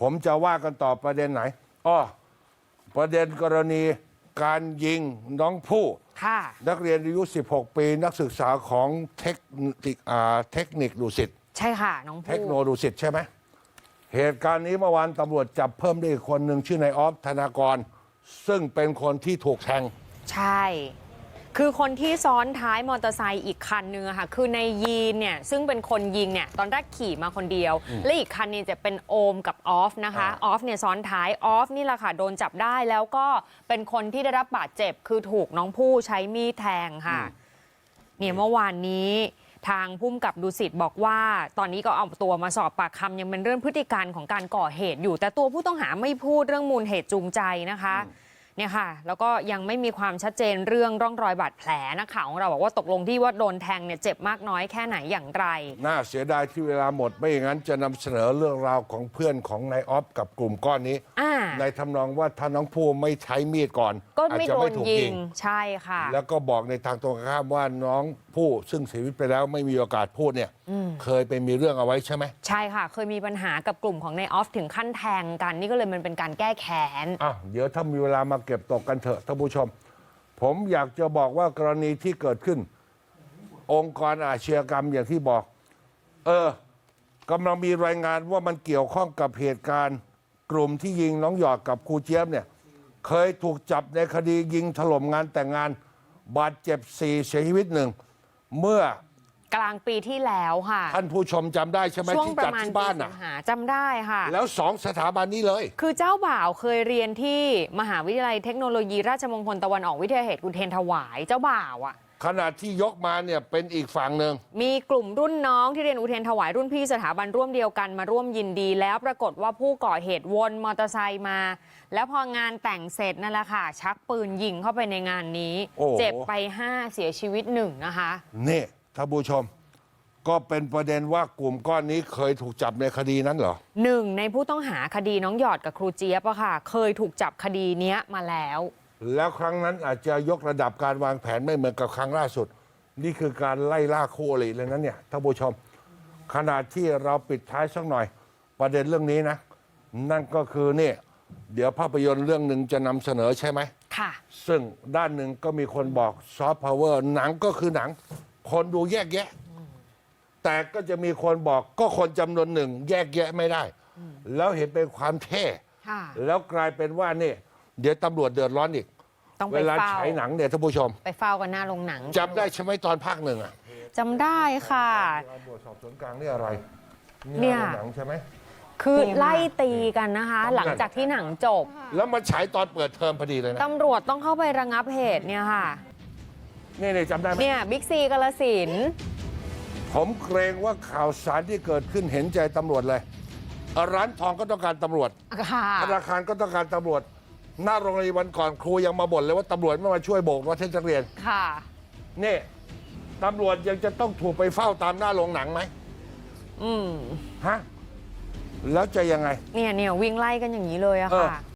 ผมจะว่ากันต่อประเด็นไหนอ้อประเด็นกรณีการยิงน้องผู้ ค่ะ นักเรียนอายุ 16 ปี นักศึกษาของเทคนิคอ่าเทคนิคดุสิต ใช่ค่ะ น้องเทผู้คโนดุสิตใช่ไหม เหตุการณ์นี้เมื่อวานตำรวจจับเพิ่มได้อีกคนหนึ่งชื่อนายออฟธนากร ซึ่งเป็นคนที่ถูกแทง ใช่ คือคนที่ซ้อนท้ายมอเตอร์ไซค์อีกคันนึงอะค่ะ คือในยีนเนี่ยซึ่งเป็นคนยิงเนี่ยตอนแรกขี่มาคนเดียว และอีกคันนี้จะเป็นโอมกับออฟนะคะอ่าออฟเนี่ยซ้อนท้ายออฟนี่แหละค่ะโดนจับได้แล้วก็เป็นคนที่ได้รับบาดเจ็บ คือถูกน้องผู้ใช้มีดแทงค่ะ เนี่ยเมื่อวานนี้ทางพุ่มกับดุสิตบอกว่า ตอนนี้ก็เอาตัวมาสอบปากคำยังเป็นเรื่องพฤติการของการก่อเหตุอยู่ แต่ตัวผู้ต้องหาไม่พูดเรื่องมูลเหตุจูงใจนะคะ เนี่ยค่ะ แล้วก็ยังไม่มีความชัดเจนเรื่องร่องรอยบาดแผลนักข่าวของเราบอกว่าตกลงที่ว่าโดนแทงเนี่ยเจ็บมากน้อยแค่ไหนอย่างไร น่าเสียดายที่เวลาหมดไม่อย่างนั้นจะนำเสนอเรื่องราวของเพื่อนของนายออฟกับกลุ่มก้อนนี้อ่า ในทำนองว่าถ้าน้องผู้ไม่ใช้มีดก่อนก็อาจไม่จะโดไม่นถูกยิยิง ง ใช่ค่ะ แล้วก็บอกในทางตรงข้ามว่าน้องผู้ซึ่งเสียชีวิตไปแล้วไม่มีโอกาสพูดเนี่ย เคยไปมีเรื่องเอาไว้ใช่ไหมใช่ค่ะ เคยมีปัญหากับกลุ่มของนายออฟถึงขั้นแทงกัน นี่ก็เลยมันเป็นการแก้แค้นอะเดี๋ยวถ้ามีเวลามาเก็บตกกันเถอะท่านผู้ชม ผมอยากจะบอกว่ากรณีที่เกิดขึ้น องค์กรอาชญากรรมอย่างที่บอก เออกำลังมีรายงานว่ามันเกี่ยวข้องกับเหตุการณ์ กลุ่มที่ยิงน้องหยอดกับครูเจี๊ยบเนี่ย เคยถูกจับในคดียิงถล่มงานแต่งงาน บาดเจ็บสี่เสียชีวิตหนึ่งเมื่อ กลางปีที่แล้วค่ะ ท่านผู้ชมจำได้ใช่ไหมช่วงที่ปจัดระมาณที่ปีบ้านสิอะ งหาจำได้ค่ะ แล้วสองสถาบันนี้เลย คือเจ้าบ่าวเคยเรียนที่มหาวิทยาลัยเทคโนโลยีราชมงคลตะวันออกวิทยาเหตุกุเทนถวายเจ้าบ่าวอะ ขณะที่ยกมาเนี่ยเป็นอีกฝั่งหนึ่ง มีกลุ่มรุ่นน้องที่เรียนอุเทนถวายรุ่นพี่สถาบันร่วมเดียวกันมาร่วมยินดีแล้วปรากฏว่าผู้ก่อเหตุวนมอเตอร์ไซค์มา แล้วพองานแต่งเสร็จนั่นแหละค่ะ ชักปืนยิงเข้าไปในงานนี้ โอ้เจ็บไป 5 เสียชีวิตหนึ่งนะคะ นี่ ท่านผู้ชม ก็เป็นประเด็นว่ากลุ่มก้อนนี้เคยถูกจับในคดีนั้นเหรอ หนึ่งในผู้ต้องหาคดีน้องหยอดกับครูเจี๊ยบอะค่ะ เคยถูกจับคดีเนี้ยมาแล้ว แล้วครั้งนั้นอาจจะยกระดับการวางแผนไม่เหมือนกับครั้งล่าสุด นี่คือการไล่ล่าคู่อริเลยนั้นเนี่ยท่านผู้ชม ขณะที่เราปิดท้ายสักหน่อย ประเด็นเรื่องนี้นะ นั่นก็คือเนี่ยเดี๋ยวภาพยนตร์เรื่องหนึ่งจะนำเสนอใช่ไหม ค่ะ ซึ่งด้านหนึ่งก็มีคนบอกซอฟต์พาวเวอร์หนังก็คือหนัง คนดูแยกแยะ แต่ก็จะมีคนบอกก็คนจำนวนหนึ่ง แยกแยะไม่ได้ แล้วเห็นเป็นความเท่ ค่ะ แล้วกลายเป็นว่านี่ เดี๋ยวตำรวจเดือดร้อนอีก ต้องเวไปลาเฝ้า ฉายหนังเนี่ยท่านผู้ชมไปเฝ้ากันหน้าโรงหนังจำได้ใช่ไหมตอนภาคหนึ่งอะจำได้ค่ะ ตำรวจสอบสวนกลางนี่อะไรเนี่ยโรงหนังใช่ไหม คือไล่ตีกันนะคะต้องกันหลังจากที่หนังจบแล้วมันฉายตอนเปิดเทอมพอดีเลยนะ ตำรวจต้องเข้าไประงับเหตุเนี่ยค่ะ นี่นี่จำได้ไหมเนี่ยบิ๊กซีกาลสินธุ์ผมเกรงว่าข่าวสารที่เกิดขึ้นเห็นใจตำรวจเลย ร้านทองก็ต้องการตำรวจ ค่ะธนาคารก็ต้องการตำรวจ หน้าโรงเรียนวันก่อนครูยังมาบ่นเลยว่าตำรวจไม่มาช่วยโบกรถให้นักเรียน ค่ะ นี่ตำรวจยังจะต้องถูกไปเฝ้าตามหน้าโรงหนังไหมอืมฮะแล้วจะยังไง เนี่ยเนี่ยวิ่งไล่กันอย่างนี้เลยอะเออ ค่ะ